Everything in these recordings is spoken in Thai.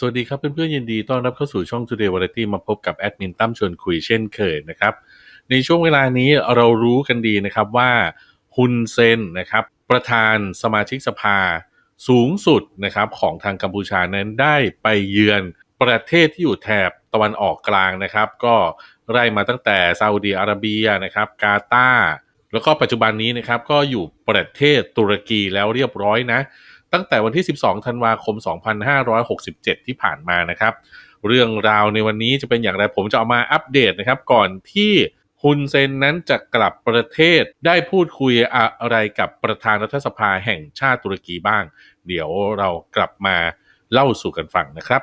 สวัสดีครับเพื่อนๆยินดีต้อนรับเข้าสู่ช่อง Today Variety มาพบกับแอดมินตั้มชวนคุยเช่นเคยนะครับ ในช่วงเวลานี้เรารู้กันดีนะครับว่าฮุนเซนนะครับ ประธานสมาชิกสภาสูงสุดนะครับของทางกัมพูชานั้นได้ไปเยือนประเทศที่อยู่แถบตะวันออกกลางนะครับ ก็ไล่มาตั้งแต่ซาอุดีอาระเบียนะครับกาตาร์แล้วก็ปัจจุบันนี้นะครับก็อยู่ประเทศตุรกีแล้วเรียบร้อยนะ ตั้งแต่วันที่ 12 ธันวาคม 2567 ที่ผ่านมานะครับ เรื่องราวในวันนี้จะเป็นอย่างไรผมจะเอามาอัปเดตนะครับ ก่อนที่ฮุนเซนนั้นจะกลับประเทศได้พูดคุยอะไรกับประธานรัฐสภาแห่งชาติตุรกีบ้าง เดี๋ยวเรากลับมาเล่าสู่กันฟังนะครับ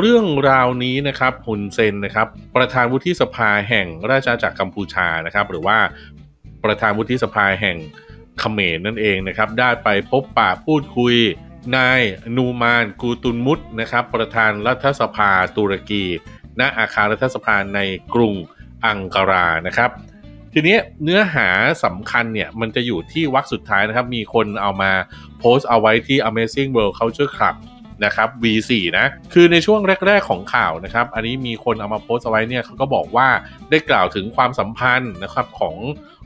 เรื่องราวนี้นะครับฮุนเซนนะครับ ประธานวุฒิสภาแห่งราชอาณาจักรกัมพูชานะครับ หรือว่าประธานวุฒิสภาแห่งเขมรนั่นเองนะครับ ได้ไปพบปะพูดคุยนายนูมานกูตุนมุตนะครับ ประธานรัฐสภาตุรกี ณอาคารรัฐสภาในกรุงอังการานะครับ ทีนี้เนื้อหาสำคัญเนี่ย มันจะอยู่ที่วรรคสุดท้ายนะครับ มีคนเอามาโพสต์เอาไว้ที่ Amazing World Culture Club นะครับ V4 นะคือในช่วงแรก ๆ ของข่าวนะครับ อันนี้มีคนเอามาโพสต์เอาไว้เนี่ยเขาก็บอกว่าได้กล่าวถึงความสัมพันธ์นะครับของ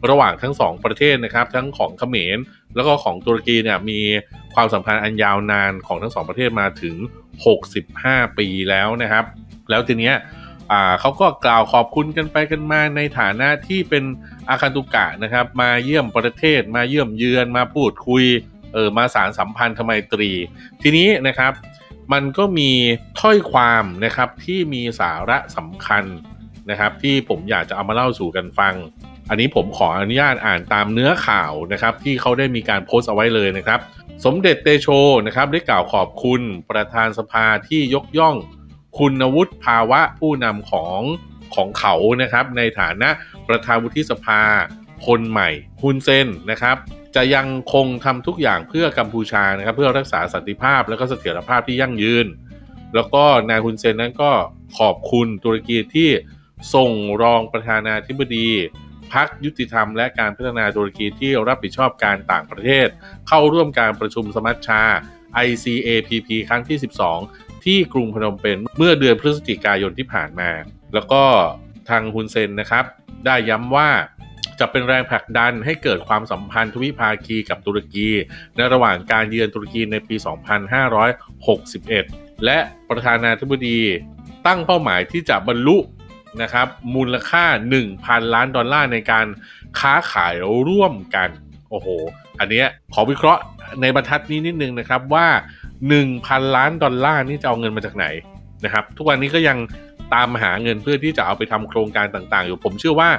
ระหว่างทั้งสองประเทศนะครับ ทั้งของเขมร แล้วก็ของตุรกีเนี่ยมีความสัมพันธ์อันยาวนานของทั้งสองประเทศมาถึง 65 ปีแล้วนะครับ แล้วทีเนี้ยเขาก็กล่าวขอบคุณกันไปกันมาในฐานะที่เป็นอาคันตุกะนะครับ มาเยี่ยมประเทศมาเยี่ยมเยือนมาพูดคุย เออมาสารสัมพันธ์ทไมตรี ทีนี้นะครับ มันก็มีถ้อยความนะครับที่มีสาระสำคัญนะครับ ที่ผมอยากจะเอามาเล่าสู่กันฟัง อันนี้ผมขออนุญาตอ่านตามเนื้อข่าวนะครับ ที่เขาได้มีการโพสต์เอาไว้เลยนะครับ สมเด็จเตโชนะครับได้กล่าวขอบคุณประธานสภาที่ยกย่องคุณวุฒิภาวะผู้นำของของเขานะครับ ในฐานะประธานวุฒิสภาคนใหม่ฮุนเซนนะครับ จะยังคงทำทุกอย่างเพื่อกัมพูชานะครับ เพื่อรักษาสันติภาพและก็เสถียรภาพที่ยั่งยืน แล้วก็นายฮุนเซนนั้นก็ขอบคุณตุรกีที่ส่งรองประธานาธิบดีพักยุติธรรมและการพัฒนาตุรกีที่รับผิดชอบการต่างประเทศ เข้าร่วมการประชุมสมัชชา ICAPP ครั้งที่ 12 ที่กรุงพนมเปญเมื่อเดือนพฤศจิกายนที่ผ่านมา แล้วก็ทางฮุนเซนนะครับ ได้ย้ำว่า จะเป็นแรงผลักดันให้เกิดความสัมพันธ์ทวิภาคีกับตุรกี ในระหว่างการเยือนตุรกีในปี 2561 และประธานาธิบดีตั้งเป้าหมายที่จะบรรลุนะครับมูลค่า 1,000 ล้านดอลลาร์ในการค้าขายร่วมกัน โอ้โห อันเนี้ยขอวิเคราะห์ในบรรทัดนี้นิดนึงนะครับว่า 1,000 ล้านดอลลาร์นี่จะเอาเงินมาจากไหนนะครับ ทุกวันนี้ก็ยังตามหาเงินเพื่อที่จะเอาไปทำโครงการต่างๆ อยู่ผมเชื่อว่า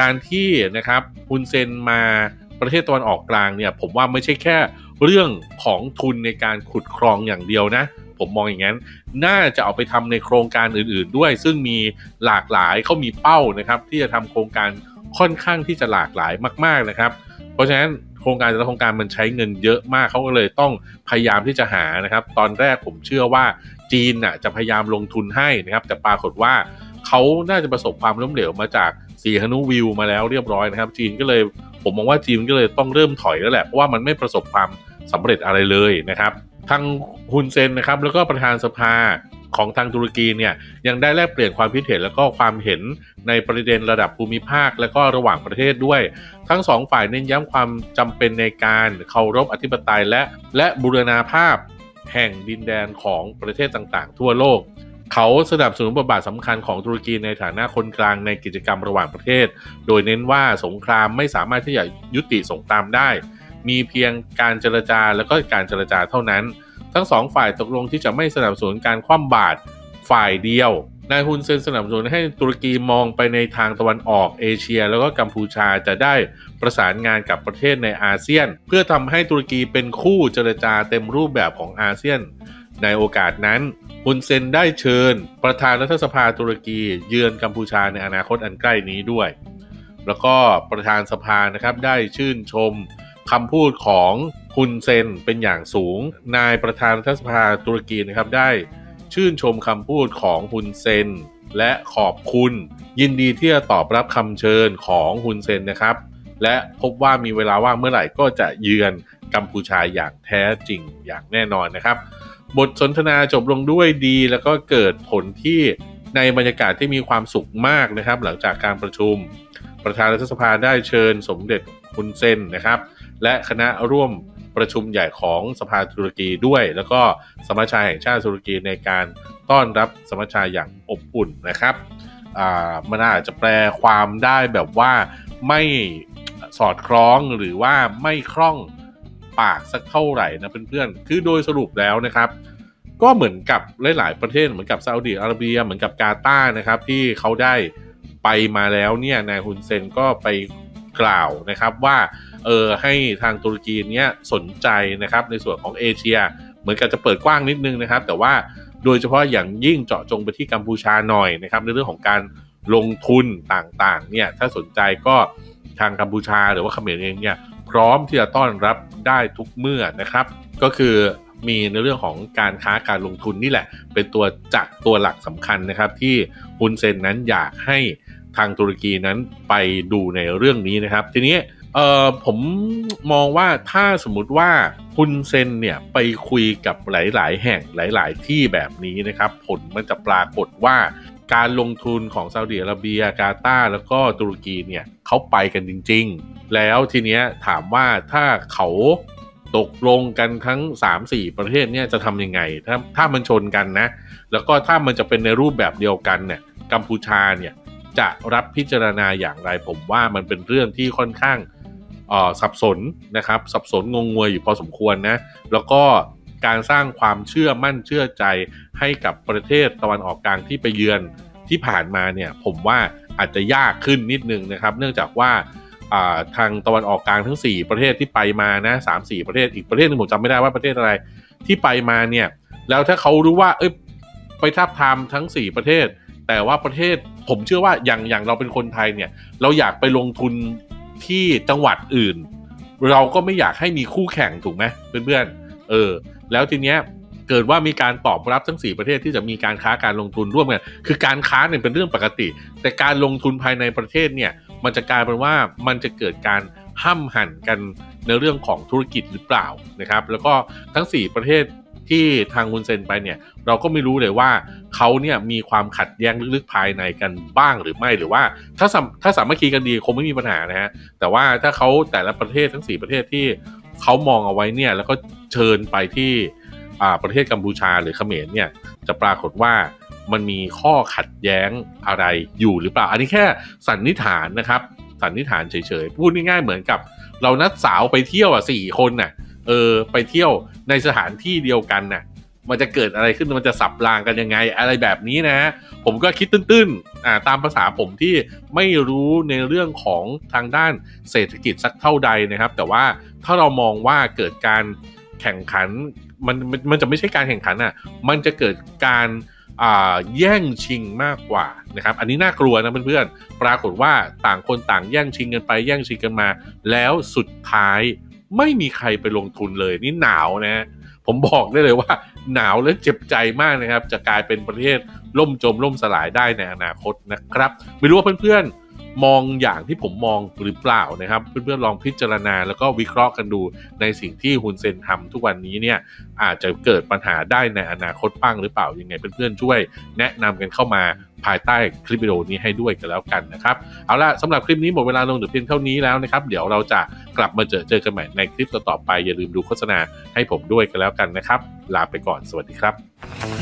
การที่นะครับฮุนเซนมาประเทศตะวันออกกลางเนี่ยผมว่าไม่ใช่แค่เรื่องของทุนในการขุดคลองอย่างเดียวนะ ผมมองอย่างนั้น น่าจะเอาไปทำในโครงการอื่นๆด้วย ซึ่งมีหลากหลายเขามีเป้านะครับ ที่จะทำโครงการค่อนข้างที่จะหลากหลายมาก ๆนะครับ เพราะฉะนั้นโครงการแต่ละโครงการมันใช้เงินเยอะมากเขาก็เลยต้องพยายามที่จะหานะครับ ตอนแรกผมเชื่อว่าจีนน่ะจะพยายามลงทุนให้นะครับ แต่ปรากฏว่า เขาน่าจะประสบความล้มเหลวมาจากสีฮานุวิวมาแล้วเรียบร้อยนะครับ จีนก็เลยผมมองว่าจีนก็เลยต้องเริ่มถอยแล้วแหละเพราะว่ามันไม่ประสบความสำเร็จอะไรเลยนะครับทางฮุนเซนนะครับแล้วก็ประธานสภาของทางตุรกีเนี่ยยังได้แลกเปลี่ยนความคิดเห็นแล้วก็ความเห็นในประเด็นระดับภูมิภาค และก็ระหว่างประเทศด้วย ทั้งสองฝ่ายเน้นย้ำความจำเป็นในการเคารพอธิปไตยและและบูรณาภาพแห่งดินแดนของประเทศต่างๆ ทั่วโลก เขาสนับสนุนบทบาทสำคัญของตุรกีในฐานะคนกลางในกิจกรรมระหว่างประเทศ โดยเน้นว่าสงครามไม่สามารถที่จะยุติสงครามได้ มีเพียงการเจรจาและก็การเจรจาเท่านั้น ทั้งสองฝ่ายตกลงที่จะไม่สนับสนุนการคว่ำบาตรฝ่ายเดียวนายฮุนเซนสนับสนุนให้ตุรกีมองไปในทางตะวันออกเอเชีย แล้วก็กัมพูชาจะได้ประสานงานกับประเทศในอาเซียน เพื่อทำให้ตุรกีเป็นคู่เจรจาเต็มรูปแบบของอาเซียน ในโอกาสนั้น ฮฮุนเซนได้เชิญ ประธานรัฐสภาตุรกีเยือนกัมพูชาในอนาคตอันใกล้นี้ด้วย แล้วก็ประธานสภานะครับได้ชื่นชมคำพูดของฮุนเซนเป็นอย่างสูง นายประธานรัฐสภาตุรกีนะครับได้ชื่นชมคำพูดของฮุนเซน และขอบคุณ ยินดีที่จะตอบรับคำเชิญของฮุนเซนนะครับ และพบว่ามีเวลาว่างเมื่อไหร่ก็จะเยือนกัมพูชาอย่างแท้จริงอย่างแน่นอนนะครับ บทสนทนาจบลงด้วยดี แล้วก็เกิดผลที่ในบรรยากาศที่มีความสุขมากนะครับ หลังจากการประชุม ประธานรัฐสภาได้เชิญสมเด็จฮุนเซนนะครับ และคณะร่วมประชุมใหญ่ของสภาตุรกีด้วย แล้วก็สมัชชาแห่งชาติตุรกีในการต้อนรับสมัชชาอย่างอบอุ่นนะครับมันอาจจะแปลความได้แบบว่าไม่สอดคล้องหรือว่าไม่คล่อง ปากสักเท่าไหร่นะเพื่อนๆ คือโดยสรุปแล้วนะครับ ก็เหมือนกับหลาย ๆ ประเทศเหมือนกับซาอุดิอาระเบียเหมือนกับกาตาร์นะครับ ที่เขาได้ไปมาแล้วเนี่ยนายฮุนเซนก็ไปกล่าวนะครับว่าเออให้ทางตุรกีเนี้ยสนใจนะครับในส่วนของเอเชีย เหมือนกับจะเปิดกว้างนิดนึงนะครับ แต่ว่าโดยเฉพาะอย่างยิ่งเจาะจงไปที่กัมพูชาหน่อยนะครับ ในเรื่องของการลงทุนต่างๆเนี่ยถ้าสนใจก็ทางกัมพูชาหรือว่าเขมรเองเนี่ย พร้อมที่จะต้อนรับได้ทุกเมื่อนะครับ ก็คือมีในเรื่องของการค้าการลงทุนนี่แหละ เป็นตัวจักตัวหลักสำคัญนะครับ ที่ฮุนเซนนั้นอยากให้ทางตุรกีนั้นไปดูในเรื่องนี้นะครับ ทีนี้เออผมมองว่าถ้าสมมติว่าฮุนเซนเนี่ยไปคุยกับหลาย ๆ แห่งหลาย ๆ ที่แบบนี้นะครับ ผลมันจะปรากฏว่าการลงทุนของซาอุดิอาระเบียกาตาร์แล้วก็ตุรกีเนี่ยเขาไปกันจริง แล้วทีเนี้ยถามว่าถ้าเขาตกลงกันทั้ง 3-4 ประเทศเนี่ยจะทำยังไง ถ้าถ้ามันชนกันนะ แล้วก็ถ้ามันจะเป็นในรูปแบบเดียวกันเนี่ยกัมพูชาเนี่ยจะรับพิจารณาอย่างไรผมว่ามันเป็นเรื่องที่ค่อนข้างสับสนนะครับสับสนงงงวยอยู่พอสมควรนะแล้วก็การสร้างความเชื่อมั่นเชื่อใจให้กับประเทศตะวันออกกลางที่ไปเยือนที่ผ่านมาเนี่ยผมว่าอาจจะยากขึ้นนิดนึงนะครับ เนื่องจากว่า ทางตะวันออกกลางทั้ง 4 ประเทศที่ไปมานะสามสี่ประเทศอีกประเทศหนึงผมจำไม่ได้ว่าประเทศอะไรที่ไปมาเนี่ย แล้วถ้าเขารู้ว่า เอ้ยไปทับทามทั้ง 4 ประเทศ แต่ว่าประเทศผมเชื่อว่าอย่างอย่างเราเป็นคนไทยเนี่ย เราอยากไปลงทุนที่จังหวัดอื่น เราก็ไม่อยากให้มีคู่แข่งถูกไหมเพื่อนๆเออ แล้วทีเนี้ยเกิดว่ามีการตอบรับทั้ง 4 ประเทศที่จะมีการค้าการลงทุนร่วมกัน คือการค้าเนี่ยเป็นเรื่องปกติ แต่การลงทุนภายในประเทศเนี่ย มันจะกลายเป็นว่ามันจะเกิดการห้ำหั่นกันในเรื่องของธุรกิจหรือเปล่านะครับ แล้วก็ทั้ง 4 ประเทศที่ทางคุณเซนไปเนี่ยเราก็ไม่รู้เลยว่าเขาเนี่ยมีความขัดแย้งลึกๆภายในกันบ้างหรือไม่หรือว่าถ้าสาถ้าสามัคคีกันดีคงไม่มีปัญหานะฮะแต่ว่าถ้าเขาแต่ละประเทศทั้ง 4 ประเทศที่เขามองเอาไว้เนี่ยแล้วก็เชิญไปที่ประเทศกัมพูชาหรือเขมรเนี่ยจะปรากฏว่า มันมีข้อขัดแย้งอะไรอยู่หรือเปล่า อันนี้แค่สันนิษฐานนะครับ สันนิษฐานเฉยๆ พูดง่ายๆเหมือนกับ เรานัดสาวไปเที่ยวอะสี่คนน่ะ เออ ไปเที่ยวในสถานที่เดียวกันน่ะ มันจะเกิดอะไรขึ้น มันจะสับรางกันยังไง อะไรแบบนี้นะ ผมก็คิดตื้นๆ อ่า ตามภาษาผมที่ไม่รู้ในเรื่องของทางด้านเศรษฐกิจสักเท่าใดนะครับ แต่ว่าถ้าเรามองว่าเกิดการแข่งขันมันมันจะไม่ใช่การแข่งขันอะ มันจะเกิดการ แย่งชิงมากกว่านะครับ อันนี้น่ากลัวนะเพื่อนๆ ปรากฏว่าต่างคนต่างแย่งชิงกันไปแย่งชิงกันมา แล้วสุดท้ายไม่มีใครไปลงทุนเลยนี่หนาวนะ ผมบอกได้เลยว่า หนาวและเจ็บใจมากนะครับ จะกลายเป็นประเทศล่มจมล่มสลายได้ในอนาคตนะครับ ไม่รู้ว่าเพื่อนๆ มองอย่างที่ผมมองหรือเปล่านะครับ เพื่อนๆลองพิจารณาแล้วก็วิเคราะห์กันดูในสิ่งที่ฮุนเซนทำทุกวันนี้เนี่ยอาจจะเกิดปัญหาได้ในอนาคตบ้างหรือเปล่ายังไงเพื่อนๆช่วย แนะนำกันเข้ามาภายใต้คลิปวิดีโอนี้ให้ด้วยกันแล้วกันนะครับ เอาล่ะสำหรับคลิปนี้หมดเวลาลงเหลือเพียงเท่านี้แล้วนะครับ เดี๋ยวเราจะกลับมาเจอเจอกันใหม่ในคลิปต่อๆไป อย่าลืมดูโฆษณาให้ผมด้วยกันแล้วกันนะครับ ลาไปก่อนสวัสดีครับ